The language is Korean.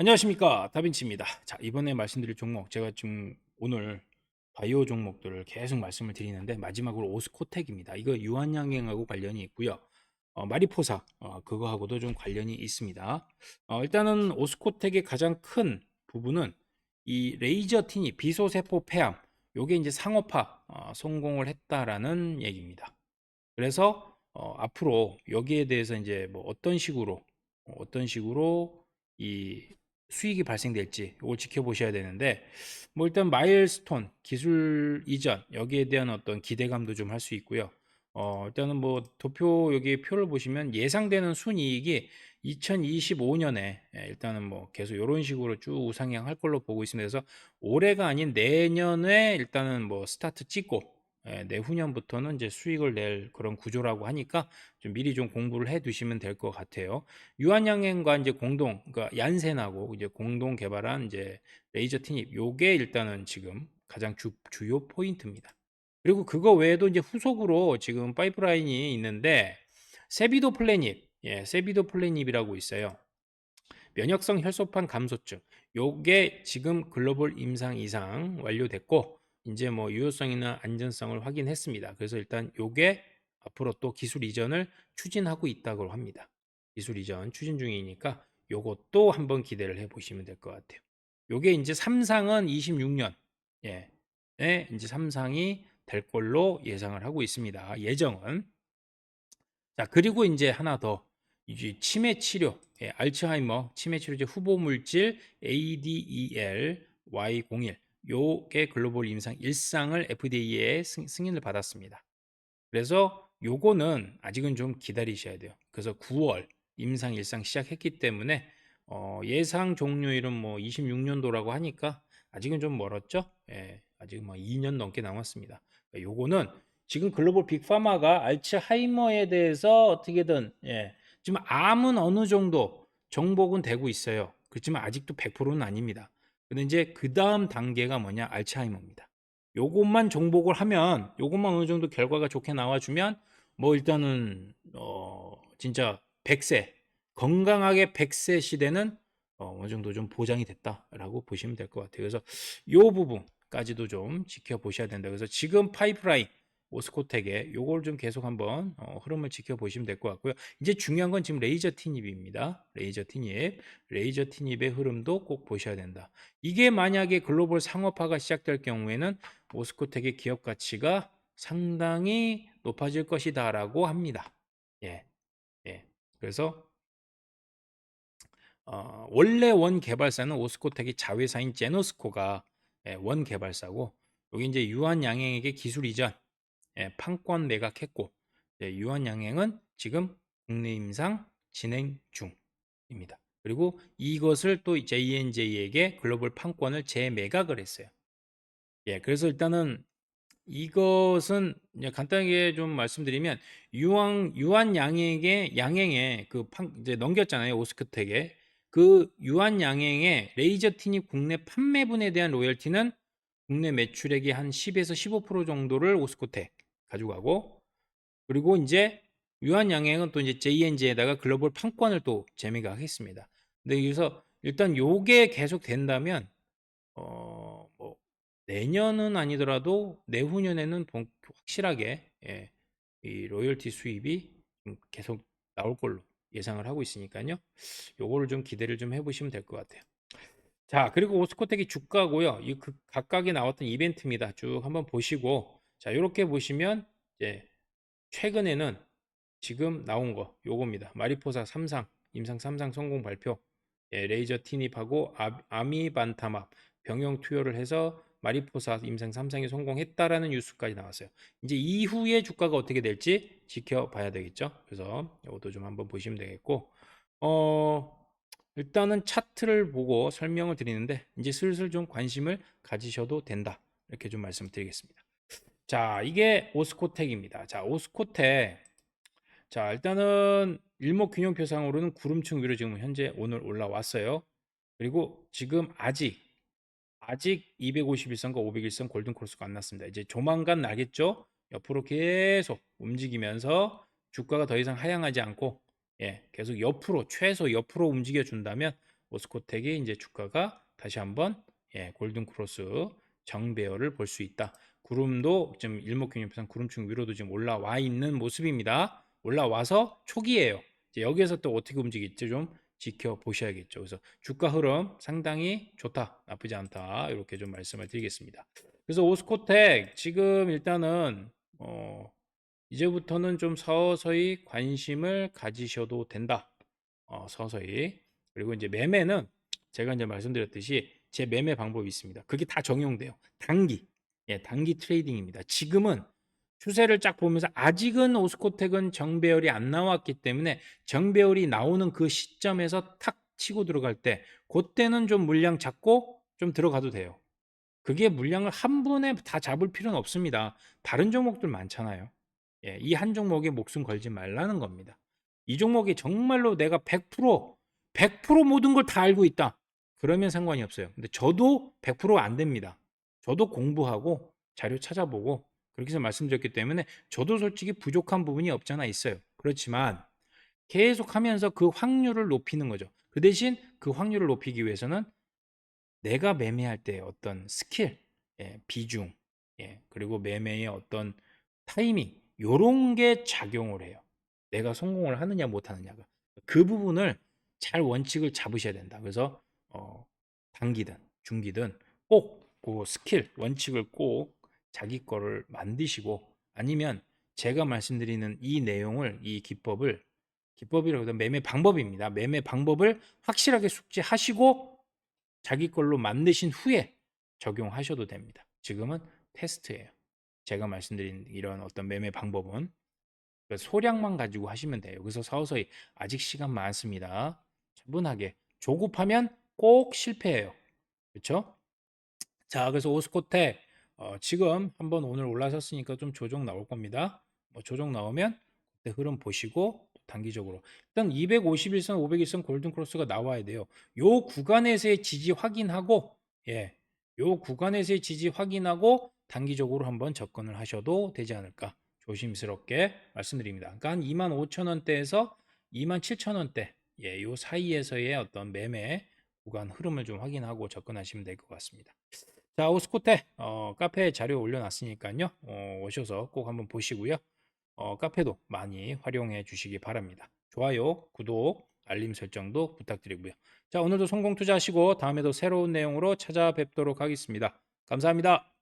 안녕하십니까 다빈치입니다. 자 이번에 말씀드릴 종목 제가 지금 오늘 바이오 종목들을 계속 말씀을 드리는데 마지막으로 오스코텍입니다. 이거 유한양행하고 관련이 있고요. 어, 마리포사 어, 그거하고도 좀 관련이 있습니다. 어, 일단은 오스코텍의 가장 큰 부분은 이 레이저 티니 비소세포 폐암 요게 이제 상업화 어, 성공을 했다라는 얘기입니다. 그래서 어, 앞으로 여기에 대해서 이제 뭐 어떤 식으로 어, 어떤 식으로 이 수익이 발생될지 이걸 지켜보셔야 되는데 뭐 일단 마일스톤 기술 이전 여기에 대한 어떤 기대감도 좀 할 수 있고요. 어 일단은 뭐 도표 여기 표를 보시면 예상되는 순이익이 2025년에 일단은 뭐 계속 이런 식으로 쭉 우상향할 걸로 보고 있습니다. 그래서 올해가 아닌 내년에 일단은 뭐 스타트 찍고 예, 내후년부터는 이제 수익을 낼 그런 구조라고 하니까 좀 미리 좀 공부를 해 두시면 될 것 같아요. 유한양행과 이제 공동, 그러니까 얀센하고 이제 공동 개발한 이제 레이저 티닙, 요게 일단은 지금 가장 주, 주요 포인트입니다. 그리고 그거 외에도 이제 후속으로 지금 파이프라인이 있는데 세비도 플래닛, 예, 세비도 플래닛이라고 있어요. 면역성 혈소판 감소증, 요게 지금 글로벌 임상 이상 완료됐고 이제 뭐 유효성이나 안전성을 확인했습니다. 그래서 일단 요게 앞으로 또 기술 이전을 추진하고 있다고 합니다. 기술 이전 추진 중이니까 요것도 한번 기대를 해 보시면 될 것 같아요. 요게 이제 삼상은 26년 예. 에 이제 삼상이 될 걸로 예상을 하고 있습니다. 예정은 자, 그리고 이제 하나 더 이제 치매 치료, 예, 알츠하이머 치매 치료제 후보 물질 ADEL Y01 요게 글로벌 임상 일상을 FDA에 승, 승인을 받았습니다. 그래서 요거는 아직은 좀 기다리셔야 돼요. 그래서 9월 임상 일상 시작했기 때문에 어, 예상 종료일은 뭐 26년도라고 하니까 아직은 좀 멀었죠. 예, 아직 뭐 2년 넘게 남았습니다. 그러니까 요거는 지금 글로벌 빅파마가 알츠하이머에 대해서 어떻게든 예, 지금 암은 어느 정도 정복은 되고 있어요. 그렇지만 아직도 100%는 아닙니다. 근데 이제 그 다음 단계가 뭐냐 알츠하이머입니다. 요것만 정복을 하면 요것만 어느 정도 결과가 좋게 나와주면 뭐 일단은 어 진짜 100세 건강하게 100세 시대는 어, 어느 정도 좀 보장이 됐다라고 보시면 될 것 같아요. 그래서 요 부분까지도 좀 지켜보셔야 된다. 그래서 지금 파이프라인 오스코텍에 요걸 좀 계속 한번 어, 흐름을 지켜보시면 될 것 같고요. 이제 중요한 건 지금 레이저 티닙입니다. 레이저 티닙, 레이저 티닙의 흐름도 꼭 보셔야 된다. 이게 만약에 글로벌 상업화가 시작될 경우에는 오스코텍의 기업 가치가 상당히 높아질 것이다라고 합니다. 예, 예. 그래서 어, 원래 원 개발사는 오스코텍의 자회사인 제노스코가 예, 원 개발사고 여기 이제 유한 양행에게 기술 이전 예, 판권 매각했고 예, 유한 양행은 지금 국내 임상 진행 중입니다. 그리고 이것을 또 JNJ에게 글로벌 판권을 재매각을 했어요. 예, 그래서 일단은 이것은 간단하게 좀 말씀드리면 유한 유한 양행에 양행에 그 판, 이제 넘겼잖아요 오스코텍에 그 유한 양행의 레이저 티닙 국내 판매분에 대한 로열티는 국내 매출액의 한 10에서 15% 정도를 오스코텍 가져가고 그리고 이제 유한 양행은 또 이제 JNG에다가 글로벌 판권을 또 재매각했습니다. 근데 여기서 일단 요게 계속 된다면 어 뭐 내년은 아니더라도 내후년에는 본- 확실하게 예, 이 로열티 수입이 좀 계속 나올 걸로 예상을 하고 있으니까요. 요거를 좀 기대를 좀 해보시면 될 것 같아요. 자, 그리고 오스코텍이 주가고요. 이 그 각각에 나왔던 이벤트입니다. 쭉 한번 보시고 자, 이렇게 보시면 이제 최근에는 지금 나온 거 요겁니다. 마리포사 3상 임상 3상 성공 발표. 예, 레이저 티닙하고 아, 아미반타맙 병용 투여를 해서 마리포사 임상 3상이 성공했다라는 뉴스까지 나왔어요. 이제 이후에 주가가 어떻게 될지 지켜봐야 되겠죠. 그래서 이것도 좀 한번 보시면 되겠고, 어, 일단은 차트를 보고 설명을 드리는데 이제 슬슬 좀 관심을 가지셔도 된다. 이렇게 좀 말씀드리겠습니다. 자, 이게 오스코텍입니다. 자, 오스코텍. 자, 일단은 일목균형표상으로는 구름층 위로 지금 현재 오늘 올라왔어요. 그리고 지금 아직 아직 251선과 501선 골든 크로스가 안 났습니다. 이제 조만간 나겠죠? 옆으로 계속 움직이면서 주가가 더 이상 하향하지 않고 예, 계속 옆으로 최소 옆으로 움직여 준다면 오스코텍이 이제 주가가 다시 한번 예, 골든 크로스 정배열을 볼 수 있다. 구름도 지금 일목균형상 구름층 위로도 지금 올라와 있는 모습입니다. 올라와서 초기예요. 이제 여기에서 또 어떻게 움직일지 좀 지켜보셔야겠죠. 그래서 주가 흐름 상당히 좋다, 나쁘지 않다 이렇게 좀 말씀을 드리겠습니다. 그래서 오스코텍 지금 일단은 어, 이제부터는 좀 서서히 관심을 가지셔도 된다. 어, 서서히 그리고 이제 매매는 제가 이제 말씀드렸듯이 제 매매 방법이 있습니다. 그게 다 적용돼요. 단기, 예, 단기 트레이딩입니다. 지금은 추세를 쫙 보면서 아직은 오스코텍은 정배열이 안 나왔기 때문에 정배열이 나오는 그 시점에서 탁 치고 들어갈 때 그때는 좀 물량 잡고 좀 들어가도 돼요. 그게 물량을 한 번에 다 잡을 필요는 없습니다. 다른 종목들 많잖아요. 예, 이 한 종목에 목숨 걸지 말라는 겁니다. 이 종목이 정말로 내가 100% 100% 모든 걸 다 알고 있다. 그러면 상관이 없어요. 근데 저도 100%안 됩니다. 저도 공부하고 자료 찾아보고 그렇게 해서 말씀드렸기 때문에 저도 솔직히 부족한 부분이 없잖아 있어요. 그렇지만 계속 하면서 그 확률을 높이는 거죠. 그 대신 그 확률을 높이기 위해서는 내가 매매할 때 어떤 스킬, 예, 비중, 예, 그리고 매매의 어떤 타이밍, 요런 게 작용을 해요. 내가 성공을 하느냐 못하느냐가. 그 부분을 잘 원칙을 잡으셔야 된다. 그래서 어, 단기든 중기든 꼭 그 스킬 원칙을 꼭 자기 거를 만드시고 아니면 제가 말씀드리는 이 내용을 이 기법을 기법이라고 해도 매매 방법입니다. 매매 방법을 확실하게 숙지하시고 자기 걸로 만드신 후에 적용하셔도 됩니다. 지금은 테스트예요. 제가 말씀드린 이런 어떤 매매 방법은 그 소량만 가지고 하시면 돼요. 그래서 서서히 아직 시간 많습니다. 차분하게 조급하면 꼭 실패해요. 그렇죠? 자, 그래서 오스코텍 어, 지금 한번 오늘 올라섰으니까 좀 조정 나올 겁니다. 뭐 조정 나오면 그때 흐름 보시고 단기적으로 일단 251선, 501선 골든 크로스가 나와야 돼요. 요 구간에서의 지지 확인하고 예. 요 구간에서의 지지 확인하고 단기적으로 한번 접근을 하셔도 되지 않을까 조심스럽게 말씀드립니다. 그러니까 한 25,000원대에서 27,000원대 예, 요 사이에서의 어떤 매매 구간 흐름을 좀 확인하고 접근하시면 될 것 같습니다. 자, 오스코테 어, 카페에 자료 올려놨으니까요. 어, 오셔서 꼭 한번 보시고요. 어, 카페도 많이 활용해 주시기 바랍니다. 좋아요, 구독, 알림 설정도 부탁드리고요. 자, 오늘도 성공 투자하시고 다음에도 새로운 내용으로 찾아뵙도록 하겠습니다. 감사합니다.